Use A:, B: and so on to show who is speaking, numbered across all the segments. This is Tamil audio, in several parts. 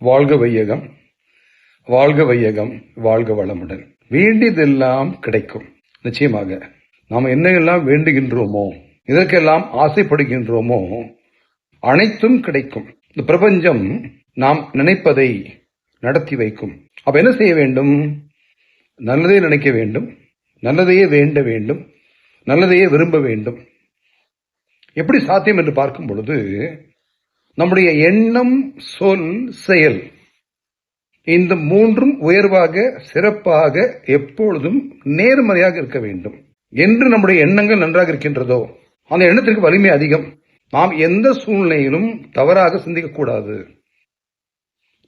A: வாழ்க வையகம் வாழ்க வையகம் வாழ்க வளமுடன். வேண்டியதெல்லாம் கிடைக்கும். நிச்சயமாக நாம் என்னெல்லாம் வேண்டுகின்றோமோ இதற்கெல்லாம் ஆசைப்படுகின்றோமோ அனைத்தும் கிடைக்கும். இந்த பிரபஞ்சம் நாம் நினைப்பதை நடத்தி வைக்கும். அப்ப என்ன செய்ய வேண்டும்? நல்லதே நினைக்க வேண்டும் நல்லதையே வேண்ட வேண்டும் நல்லதையே விரும்ப வேண்டும். எப்படி சாத்தியம் என்று பார்க்கும் பொழுது நம்முடைய எண்ணம் சொல் செயல். இந்த மூன்றும் உயர்வாக சிறப்பாக எப்பொழுதும் நேர்மறையாக இருக்க வேண்டும். என்று நம்முடைய எண்ணங்கள் நன்றாக இருக்கின்றதோ? அந்த எண்ணத்திற்கு வலிமை அதிகம். நாம் எந்த சூழ்நிலையிலும் தவறாக சிந்திக்கக்கூடாது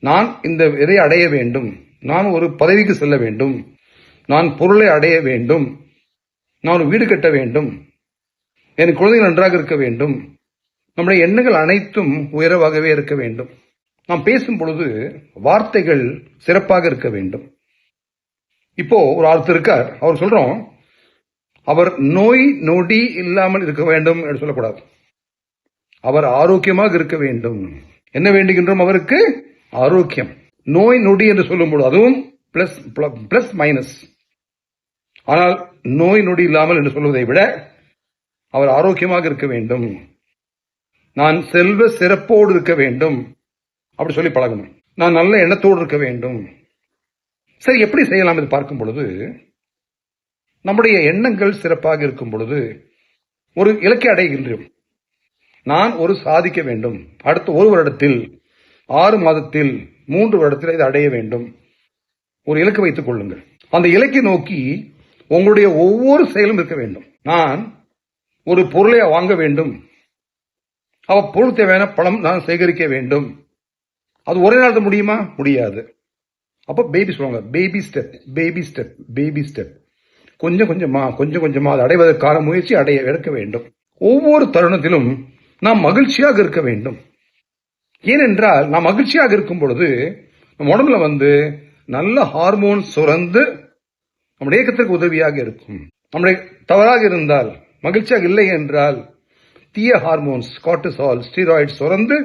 A: நான் இந்த இதை அடைய வேண்டும். நான் ஒரு பதவிக்கு செல்ல வேண்டும். நான் பொருளை அடைய வேண்டும். நான் வீடு கட்ட வேண்டும். என் குழந்தைகள் நன்றாக இருக்க வேண்டும். நம்முடைய எண்ணங்கள் அனைத்தும் உயரவாகவே இருக்க வேண்டும். நாம் பேசும் பொழுது வார்த்தைகள் சிறப்பாக இருக்க வேண்டும். இப்போ ஒரு ஆள்த்து இருக்கார். அவர் சொல்றோம் அவர் நோய் நொடி இல்லாமல் இருக்க வேண்டும் என்று சொல்லக்கூடாது. அவர் ஆரோக்கியமாக இருக்க வேண்டும். என்ன வேண்டுகின்றோம் அவருக்கு? ஆரோக்கியம். நோய் நொடி என்று சொல்லும்போது அதுவும் பிளஸ் பிளஸ் மைனஸ் ஆனால் நோய் நொடி இல்லாமல் என்று சொல்வதை விட அவர் ஆரோக்கியமாக இருக்க வேண்டும். நான் செல்வ சிறப்போடு இருக்க வேண்டும். அப்படி சொல்லி பழகணும். நான் நல்ல எண்ணத்தோடு இருக்க வேண்டும். சரி எப்படி செய்யலாம் என்று பார்க்கும் பொழுது நம்முடைய எண்ணங்கள் சிறப்பாக இருக்கும் பொழுது ஒரு இலக்கை அடைகின்றோம். நான் ஒரு சாதிக்க வேண்டும். அடுத்த ஒரு வருடத்தில் ஆறு மாதத்தில் மூன்று வருடத்தில் இதை அடைய வேண்டும். ஒரு இலக்கு வைத்துக் கொள்ளுங்கள். அந்த இலக்கை நோக்கி உங்களுடைய ஒவ்வொரு செயலும் இருக்க வேண்டும். நான் ஒரு பொருளை வாங்க வேண்டும். அவ பொருள் தேவையான பணம் நான் சேகரிக்க வேண்டும். அது ஒரே நாள் முடியுமா? முடியாது. அப்போ பேபி சொல்லுவாங்க baby step baby step baby step கொஞ்சம் கொஞ்சமா கொஞ்சம் கொஞ்சமா அதை அடைவதற்கான முயற்சி அடைய எடுக்க வேண்டும். ஒவ்வொரு தருணத்திலும் நாம் மகிழ்ச்சியாக இருக்க வேண்டும். ஏனென்றால் நாம் மகிழ்ச்சியாக இருக்கும் பொழுது நம்ம உடம்புல வந்து நல்ல ஹார்மோன் சுரந்து நம்முடைய இயக்கத்திற்கு உதவியாக இருக்கும். நம்முடைய தவறாக இருந்தால் மகிழ்ச்சியாக இல்லை என்றால் தீய ஹார்மோன்ஸ் கார்டிசால் ஸ்டீராய்டு சுரந்து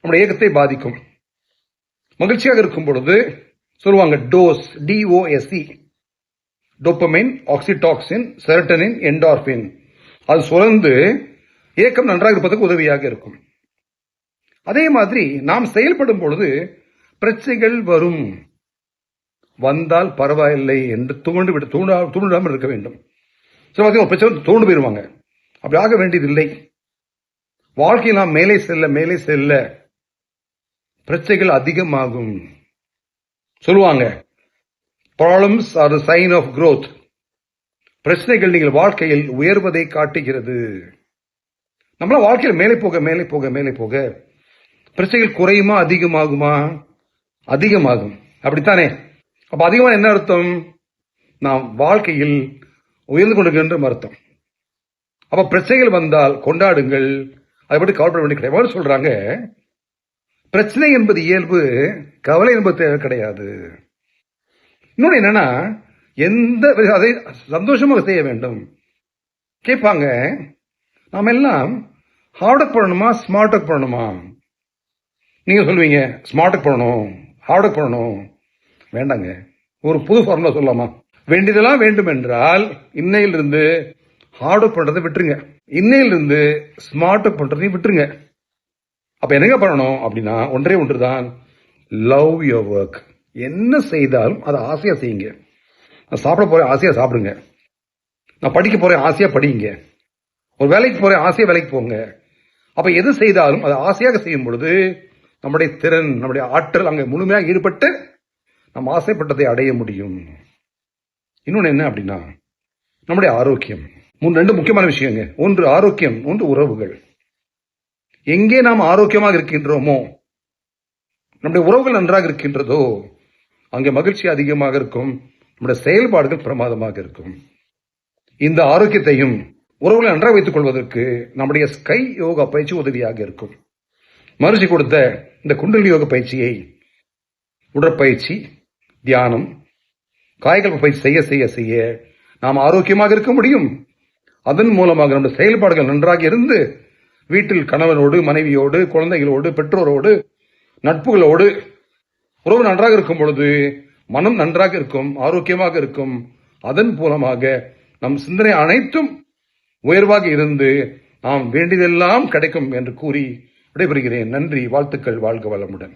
A: நம்முடைய இயக்கத்தை பாதிக்கும். மகிழ்ச்சியாக இருக்கும் பொழுது சொல்லுவாங்க dose D O S C dopamine oxytocin serotonin endorphin அது சுரந்து ஏக்கம் நன்றாக இருப்பதற்கு உதவியாக இருக்கும். அதே மாதிரி நாம் செயல்படும் பொழுது பிரச்சனைகள் வரும். வந்தால் பரவாயில்லை என்று தூண்டு விட்டு தூண்டா தூண்டாமல் இருக்க வேண்டும். சில பார்த்தீங்கன்னா பிரச்சனை தூண்டு போயிருவாங்க. அப்படி ஆக வேண்டியதில்லை. வாழ்க்கையில் நாம் மேலே செல்ல மேலே செல்ல பிரச்சனைகள் அதிகமாகும். சொல்லுவாங்க problems are sign of growth பிரச்சனைகள் நீங்கள் வாழ்க்கையில் உயர்வதை காட்டுகிறது. நம்மள வாழ்க்கையில் மேலே போக மேலே போக மேலே போக பிரச்சனைகள் குறையுமா அதிகமாகுமா? அதிகமாகும். அப்படித்தானே? அப்ப அதிகமா என்ன அர்த்தம்? நாம் வாழ்க்கையில் உயர்ந்து கொண்டிருக்கின்ற அர்த்தம். அப்ப பிரச்சனைகள் வந்தால் கொண்டாடுங்கள். அதை பற்றி கவலைப்பட வேண்டிய கிடையாது. சொல்றாங்க? பிரச்சனை என்பது இயல்பு கவலை என்பது தேவை கிடையாது. இன்னொன்று என்னன்னா எந்த அதை சந்தோஷமாக செய்ய வேண்டும். கேட்பாங்க நாம் எல்லாம் ஹார்ட் ஒர்க் பண்ணணுமா ஸ்மார்ட் ஒர்க் பண்ணணுமா? நீங்க சொல்லுவீங்க ஸ்மார்ட் ஒர்க் பண்ணணும் ஹார்ட் ஒர்க் பண்ணணும். வேண்டாங்க. ஒரு புது ஃபார்முலா சொல்லலாமா? வேண்டியதெல்லாம் வேண்டும் என்றால் இன்னையிலிருந்து ஹார்ட் ஒர்க் விட்டுருங்க. இன்னையிலிருந்து ஸ்மார்ட் ஒர்க் பண்றதையும் விட்டுருங்க. அப்ப என்னங்க பண்ணணும் அப்படின்னா ஒன்றே ஒன்றுதான். லவ் யுவர் ஒர்க் என்ன செய்தாலும் அதை ஆசையா செய்யுங்க. நான் சாப்பிட போறேன் ஆசையா சாப்பிடுங்க. நான் படிக்க போறேன் ஆசையா படிங்க ஒரு வேலைக்கு போறேன் ஆசையா வேலைக்கு போங்க. அப்ப எது செய்தாலும் அதை ஆசையாக செய்யும் பொழுது நம்முடைய திறன் நம்முடைய ஆற்றல் அங்கே முழுமையாக ஈடுபட்டு நம்ம ஆசைப்பட்டதை அடைய முடியும். இன்னொன்று என்ன அப்படின்னா நம்முடைய ஆரோக்கியம். மூணு ரெண்டு முக்கியமான விஷயங்க. ஒன்று ஆரோக்கியம் ஒன்று உறவுகள். எங்கே நாம் ஆரோக்கியமாக இருக்கின்றோமோ நம்முடைய உறவுகள் நன்றாக இருக்கின்றதோ அங்கே மகிழ்ச்சி அதிகமாக இருக்கும் நம்முடைய செயல்பாடுகள் பிரமாதமாக இருக்கும். இந்த ஆரோக்கியத்தையும் உறவுகளை நன்றாக வைத்துக் கொள்வதற்கு நம்முடைய ஸ்கை யோகா பயிற்சி உதவியாக இருக்கும். மறுச்சி கொடுத்த இந்த குண்டலி யோக பயிற்சியை உடற்பயிற்சி தியானம் காய்கல்ப பயிற்சி செய்ய செய்ய செய்ய நாம் ஆரோக்கியமாக இருக்க முடியும். அதன் மூலமாக நம்முடைய செயல்பாடுகள் நன்றாக இருந்து வீட்டில் கணவனோடு மனைவியோடு குழந்தைகளோடு பெற்றோரோடு நட்புகளோடு உறவு நன்றாக இருக்கும் பொழுது மனம் நன்றாக இருக்கும் ஆரோக்கியமாக இருக்கும். அதன் மூலமாக நம் சிந்தனை அனைத்தும் உயர்வாக இருந்து நாம் வேண்டியதெல்லாம் கிடைக்கும் என்று கூறி விடைபெறுகிறேன். நன்றி வாழ்த்துக்கள் வாழ்க வளமுடன்.